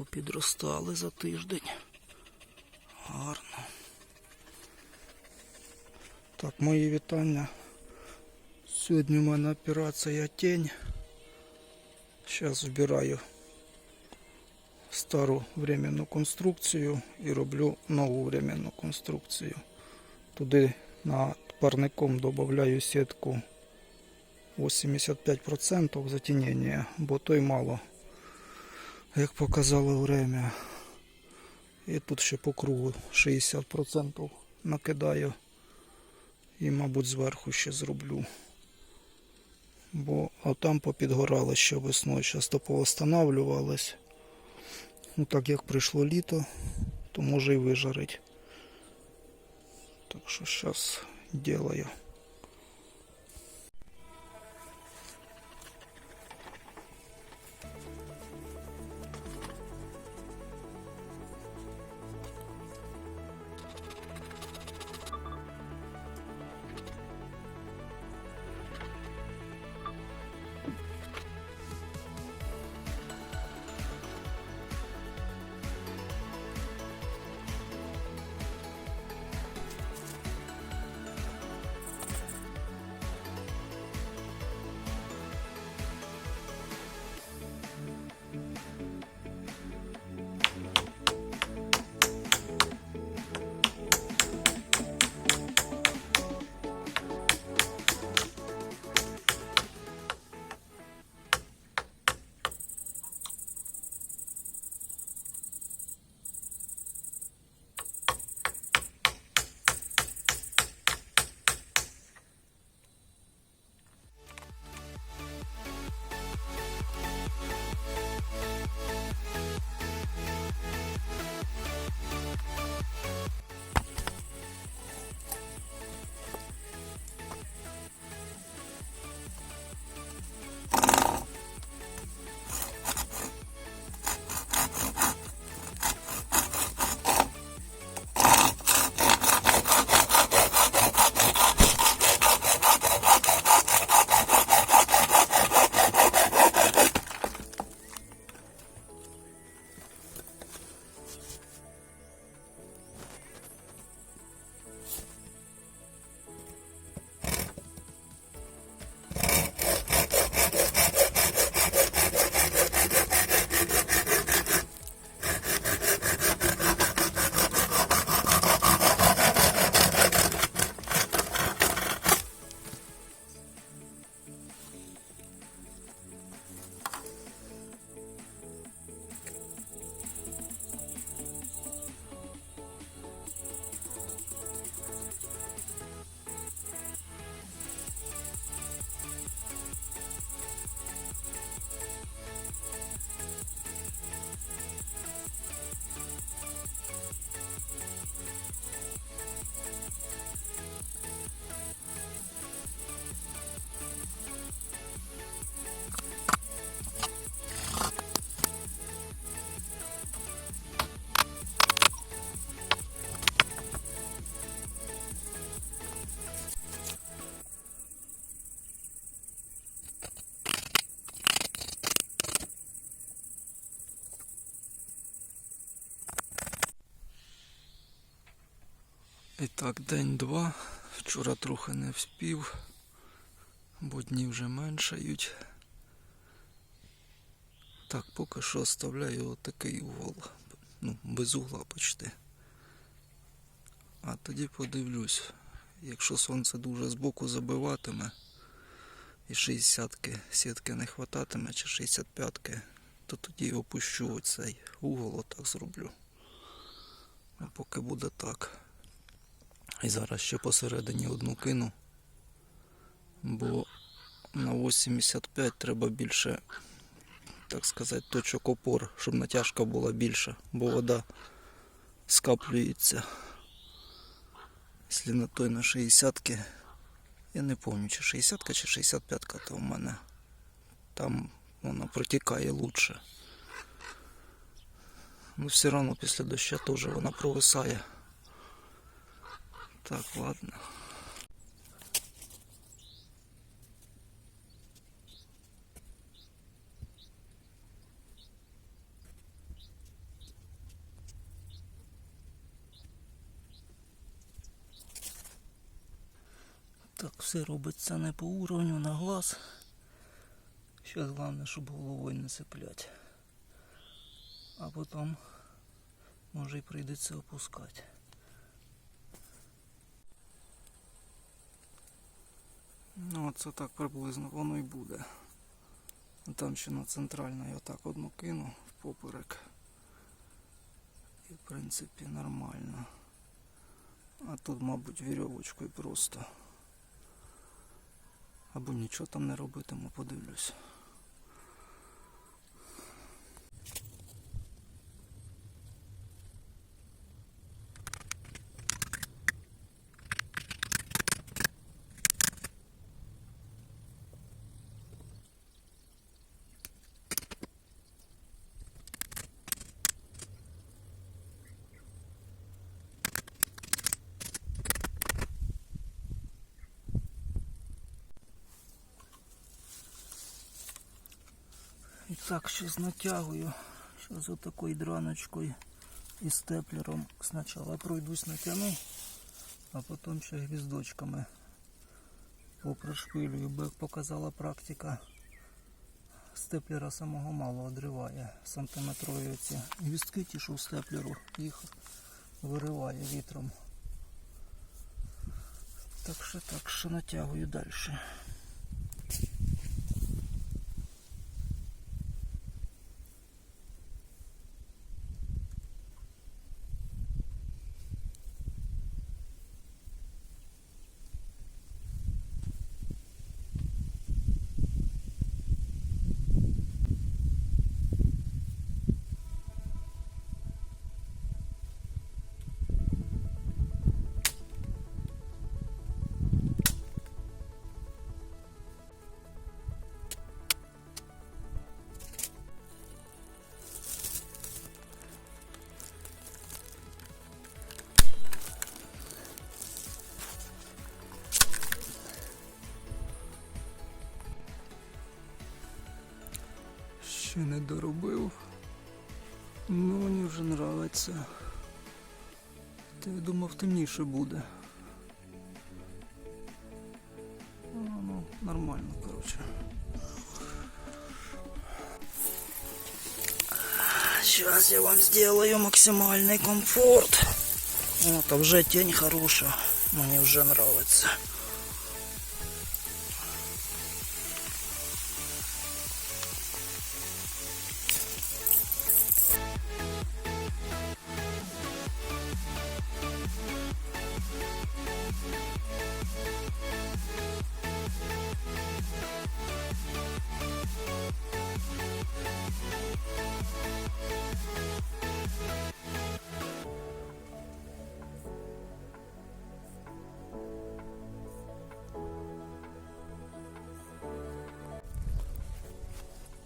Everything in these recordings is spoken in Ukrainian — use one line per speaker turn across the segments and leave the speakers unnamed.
Попідростали за тиждень. Гарно. Так, мої вітання. Сьогодні у мене операція тінь. Зараз збираю стару временну конструкцію і роблю нову временну конструкцію. Туди на парником додаю сітку 85% затінення, бо той мало, як показало время. І тут ще по кругу 60% накидаю. І, мабуть, зверху ще зроблю. Бо а там попідгорало ще весною, зараз то повостанавлювалось. Ну так як прийшло літо, то може і вижарить. Так що зараз делаю. Так, день два. Вчора трохи не вспів, бо дні вже меншають. Так, поки що оставляю отакий угол. Ну, без угла почти. А тоді подивлюсь, якщо сонце дуже збоку забиватиме і 60-ки сітки не хвататиме, чи 65-ки, то тоді опущу оцей угол, отак зроблю. А поки буде так. І зараз ще посередині одну кину, бо на 85 треба більше, так сказати, точок опор, щоб натяжка була більша, бо вода скаплюється. Якщо на той на 60 я не пам'ятаю, чи 60 чи 65 то в мене там вона протікає лучше. Ну все одно після дощу теж вона провисає. Так, ладно. Так, все робиться не по уровню на глаз. Ще головне, щоб головою не цеплять. А потім може і прийдеться опускати. Ну, оце так приблизно воно і буде. Там ще на центральний отак одну кину в поперек. І в принципі нормально. А тут, мабуть, вірьовочкою просто. Або нічого там не робитиму, подивлюсь. І так, щось натягую. Зараз отакою драночкою і степлером спочатку пройдусь натягну, а потім ще гвіздочками попрошпилюю, бо як показала практика, степлера самого мало одриває. Сантиметрові ці гвіздки ті, що в степлеру, їх вириває вітром. Так що так що натягую далі. Ще не доробив. Ну, мені вже нравиться. Та думав темніше буде. Ну, ну, нормально, коротше. Сейчас я вам сделаю максимальный комфорт. Вот, а вже тень хорошая. Мне уже нравится.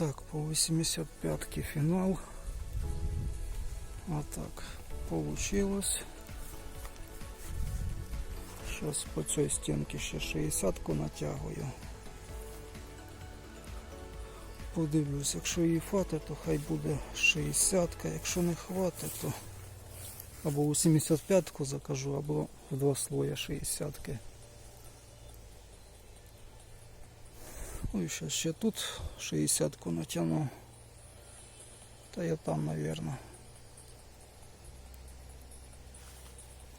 Так, по 85-ке финал. Вот так получилось. Сейчас по цій стінці ще 60-ку натягую. Подивлюсь, якщо її хватить, то хай буде 60-ка, якщо не хватить, то або 85-ку закажу, або в два слоя 60-ки. Ой, сейчас ще тут 60-ку натягну. Та я там, наверное.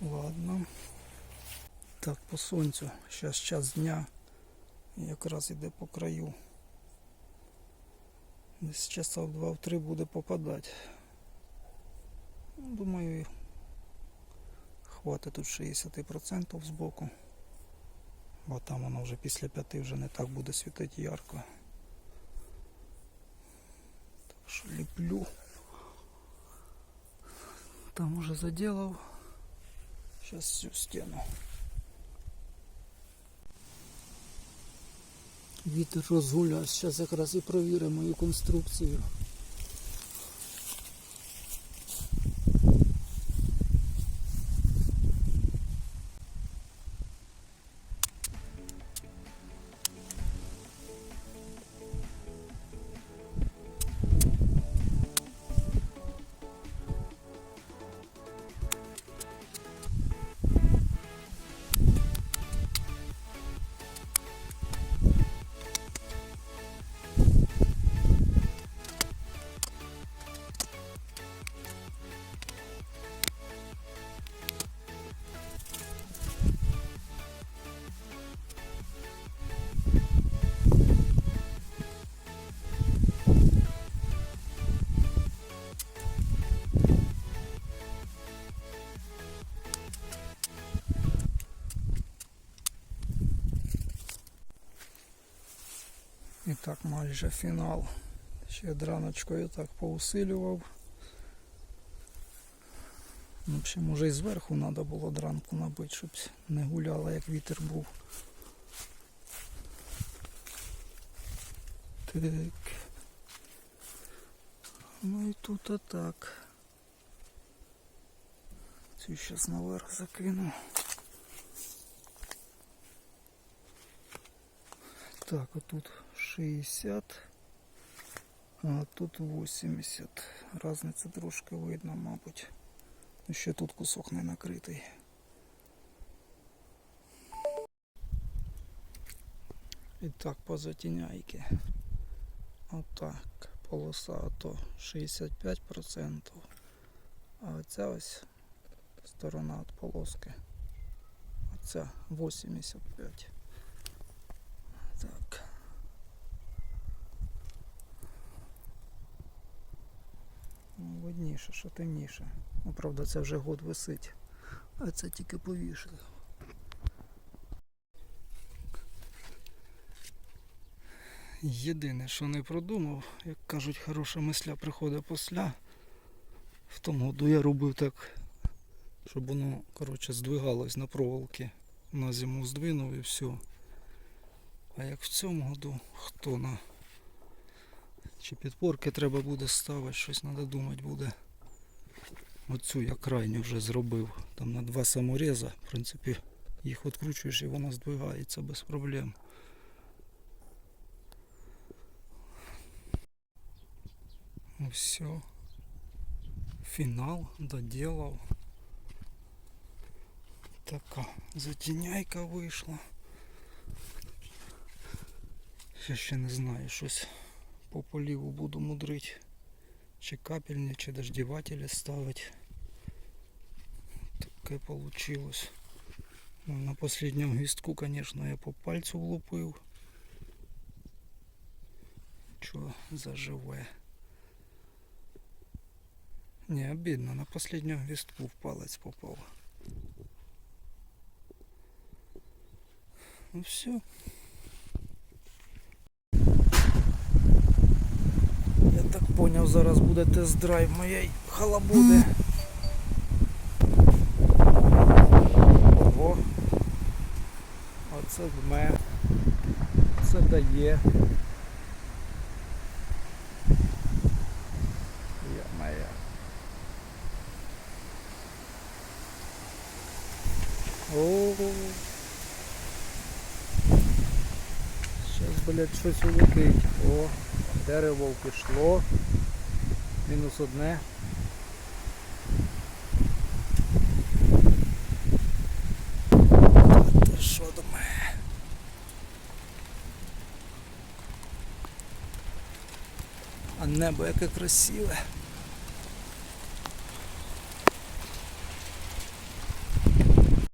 Ладно. Так, по сонцю. Сейчас час дня. Якраз іде по краю. Десь часа в 2-3 буде попадати. Ну, Думаю, хватить тут 60% збоку. Бо там воно вже після п'яти вже не так буде світити ярко. Так що ліплю. Там уже заделав. Сейчас всю стену. Вітер розгулявся. Зараз якраз і провіримо мою конструкцію.
Так майже фінал. Ще драночкою так поусилював. В общем, може і зверху треба було дранку набити, щоб не гуляла, як вітер був. Так. Ну і тут отак. Цю зараз наверх закину. Так, а тут 60, а тут 80. Разниця трошки видно, мабуть. Ще тут кусок не накритий. І так, по затіняйки. Отак. Полоса то 65%. А оця ось сторона від полоски. Оця 85%. Так. Видніше, що темніше. Ну, правда, це вже год висить. А це тільки повішали. Єдине, що не продумав, як кажуть, хороша мисля приходить після. В тому году я робив так, щоб воно, коротше, здвигалось на проволоки. На зиму здвинув і все. А як в цьому году, хто на чи підпорки треба буде ставити, щось треба думати буде. Оцю я крайню вже зробив. Там на два самореза, в принципі, їх відкручуєш і вона здвигається без проблем. Ну все. Фінал доделав. Така затіняйка вийшла. Я ще не знаю, щось по поліву буду мудрить. Чи капельні, чи дождівателі ставить. Таке получилось. Ну, на последнем гвіздку, конечно, я по пальцю влупив. Чо заживе. Не, обидно, на последнем гвіздку в палець попав. Ну все. Я так поняв, зараз буде тест-драйв моєї халабуди. Ого. Оце дме. Це дає. Я моя. О. Зараз, блядь, щось улетить. О, дерево пішло. Мінус одне. Що думає? А небо яке красиве.